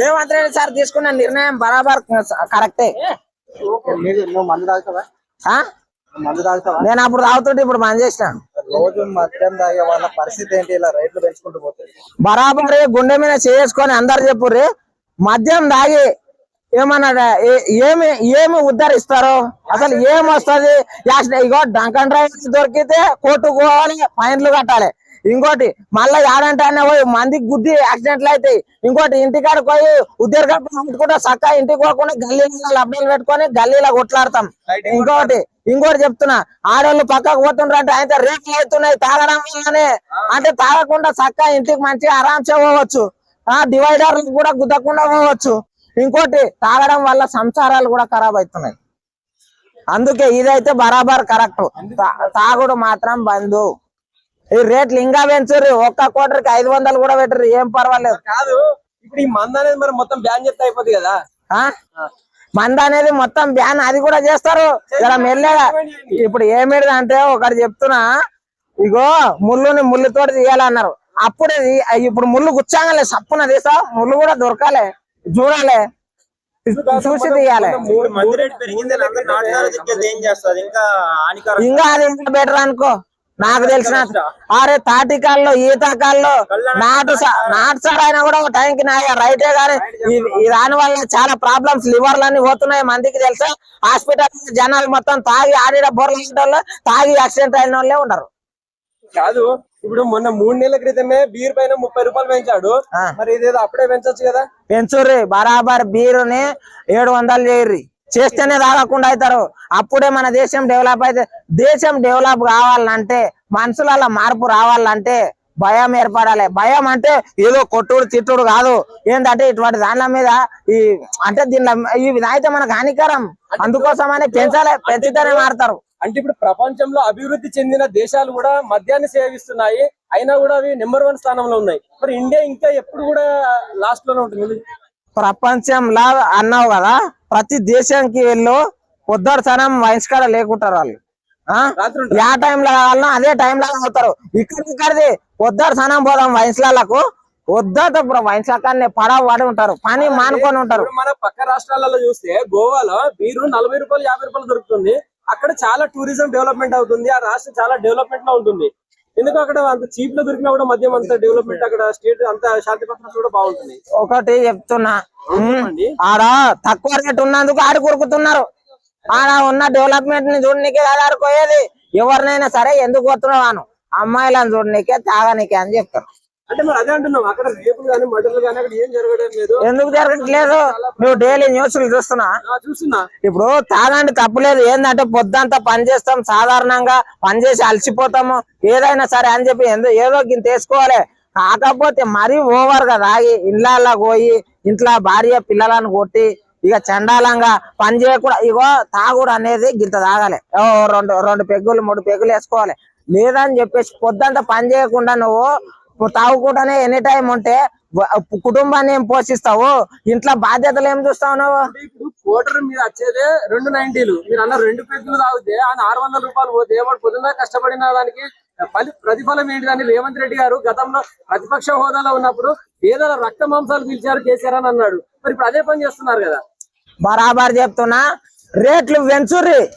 Revanth Reddy sir తీసుకున్న నిర్ణయం బరాబర్ కరెక్టే. నేను అప్పుడు తాగుతుంటే ఇప్పుడు బంద్ చేసిన రోజు మద్యం తాగే వాళ్ళ పరిస్థితి ఏంటి? ఇలా రేట్లు పెంచుకుంటూ పోతాయి బరాబర్ గుండె మీద చేసుకొని అందరు చెప్పుర్రి మద్యం తాగి ఏమన్నా ఏమి ఏమి ఉద్ధరిస్తారు? అసలు ఏం వస్తుంది ఇగో డంకన్ డ్రైవర్ దొరికితే కోర్టుకు పోవాలి ఫైన్లు కట్టాలి. ఇంకోటి మళ్ళీ ఏడంటే పోయి మందికి గుద్ది యాక్సిడెంట్లు అవుతాయి ఇంకోటి ఇంటికాడ పోయి ఉద్యోగం పెట్టుకుంటే చక్క ఇంటికి పోకుండా గల్లీలో లబ్డీలు పెట్టుకొని గల్లీలో కొట్లాడతాం. ఇంకోటి ఇంకోటి చెప్తున్నా ఆడవాళ్ళు పక్కకు పోతుండ్రు అంటే ఆయన రేట్లు అవుతున్నాయి తాగడం వల్లనే. అంటే తాగకుండా చక్క ఇంటికి మంచిగా ఆరాంసే పోవచ్చు. ఆ డివైడర్ కూడా గుద్దకుండా పోవచ్చు. ఇంకోటి తాగడం వల్ల సంసారాలు కూడా ఖరాబ్ అవుతున్నాయి. అందుకే ఇదైతే బరాబర్ కరెక్ట్. తాగుడు మాత్రం బంధు ఈ రేట్లు ఇంకా పెంచుర్రి. ఒక్క కోటరికి ఐదు వందలు కూడా పెట్టరు. ఏం పర్వాలేదు. కాదు ఇప్పుడు ఈ మంద అనేది మరి మొత్తం బ్యాన్ చేస్తే అయిపోతుంది కదా? ఆ? మంద అనేది మొత్తం బ్యాన్ అది కూడా చేస్తారు. జర మెల్లగా ఇప్పుడు ఏమిటి అంటే ఒకటి చెప్తున్నా. ఇగో ముళ్ళుని ముళ్ళుతో తీయాలన్నారు. అప్పుడు ఇప్పుడు ముళ్ళు గుచ్చాగలే సప్పున తీసా ముళ్ళు కూడా దొరకాలి. చూడాలి. చూసి తీయాలి. ఇంకా అది ఇంకా బెటర్ అనుకో. నాకు తెలిసిన అరే తాటికాల్లో ఈతకాల్లో నాటు నాటు సార్ అయినా కూడా ఒక టైంకి నా రైటే కానీ ఈ దాని వల్ల చాలా ప్రాబ్లమ్స్ లివర్లు అన్ని పోతున్నాయి మందికి తెలుసా? హాస్పిటల్ జనాలు మొత్తం తాగి ఆడిన బొర్రలు తాగి యాక్సిడెంట్ అయిన వాళ్ళే ఉండరు. కాదు ఇప్పుడు మొన్న మూడు నెలల క్రితమే బీర్ పైన ముప్పై రూపాయలు పెంచాడు. మరి ఇదేదో అప్పుడే పెంచొచ్చు కదా? పెంచుర్రి బరాబర్ బీరుని ఏడు వందలు చేయర్రి. చేస్తేనే తాగకుండా అవుతారు. అప్పుడే మన దేశం డెవలప్ అయితే దేశం డెవలప్ కావాలంటే మనుషులలో మార్పు రావాలంటే భయం ఏర్పడాలి. భయం అంటే ఏదో కొట్టుడు తిట్టుడు కాదు. ఏంటంటే ఇటువంటి దానిల మీద ఈ అంటే దీనిలో ఇవి తాగితే మనకు హానికరం. అందుకోసమని పెంచాలి పెంచితేనే మారుతారు. అంటే ఇప్పుడు ప్రపంచంలో అభివృద్ధి చెందిన దేశాలు కూడా మద్యాన్ని సేవిస్తున్నాయి. అయినా కూడా అవి నెంబర్ వన్ స్థానంలో ఉన్నాయి. మరి ఇండియా ఇంకా ఎప్పుడు కూడా లాస్ట్లోనే ఉంటుంది? ప్రపంచంలో అన్నావు కదా ప్రతి దేశానికి వెళ్ళు పొద్దుడుతనం వయస్కాడ లేకుంటారు వాళ్ళు. యా టైంలో కావాలన్నా అదే టైంలో అవుతారు. ఇక్కడ ఇక్కడిది పొద్దుడు సనం పోదాం వయసులకు వద్దట వయసులకాన్ని పడవ పడి ఉంటారు. పని మానుకొని ఉంటారు. మన పక్క రాష్ట్రాలలో చూస్తే గోవాలో బీరు నలభై రూపాయలు యాభై రూపాయలు దొరుకుతుంది. అక్కడ చాలా టూరిజం డెవలప్మెంట్ అవుతుంది. ఆ రాష్ట్రం చాలా డెవలప్మెంట్లో ఉంటుంది. ఎందుకు అక్కడ అంత చీప్లో దొరికినా కూడా మద్యం అంత డెవలప్మెంట్ అక్కడ స్టేట్ అంత శాంతి భద్రత కూడా బాగుంటుంది ఒకటి చెప్తున్నా. ఆడ తక్కువ రేట్ ఉన్నందుకు ఆడ కొరుకుతున్నారు. ఆడ ఉన్న డెవలప్మెంట్ని చూడనీకే కదా ఆడుకోయేది ఎవరినైనా సరే ఎందుకు పోతున్నావు అను. అమ్మాయిలను చూడనీకే తాగనీకే అని చెప్తారు. అంటే మరి అదే అంటున్నాం. అక్కడ రేపులు కానీ మటర్లు కానీ అక్కడ ఏం జరగడం లేదు. ఎందుకు జరగట్లేదు? నువ్వు డైలీ న్యూస్లు చూస్తున్నా. చూస్తున్నా. ఇప్పుడు తాగండి తప్పులేదు. ఏంటంటే పొద్దంతా పని చేస్తాం సాధారణంగా పని చేసి అలసిపోతాము. ఏదైనా సరే అని చెప్పి ఏదో గింత వేసుకోవాలి. కాకపోతే మరీ ఓవర్గా తాగి ఇండ్ల పోయి ఇంట్లో భార్య పిల్లలను కొట్టి ఇక చండాలంగా పని చేయకూడదు ఇగో తాగుడు అనేది గింత తాగాలి. ఓ రెండు రెండు పెగ్గులు మూడు పెగ్గులు వేసుకోవాలి. లేదని చెప్పేసి పొద్దంతా పని చేయకుండా నువ్వు తాగుకుండానే ఎనీ టైం ఉంటే కుటుంబాన్ని ఏం పోషిస్తావు? ఇంట్లో బాధ్యతలు ఏం చూస్తావు నువ్వు? ఇప్పుడు కోటర్ మీరు వచ్చేదే రెండు నైన్టీలు. మీరు అన్న రెండు పెగ్గులు తాగితే ఆయన ఆరు వందల రూపాయలు పోతే వాడు పొద్దున్న కష్టపడిన దానికి ఫలి- ప్రతిఫలం ఏంటిదని రేవంత్ రెడ్డి గారు గతంలో ప్రతిపక్ష హోదాలో ఉన్నప్పుడు పేదల రక్త మాంసాలు పిలిచారు కేసీఆర్ అని అన్నాడు. మరి ఇప్పుడు అదే పని చేస్తున్నారు కదా. బరాబర్ చెప్తున్నా. రేట్లు పెంచుర్రి.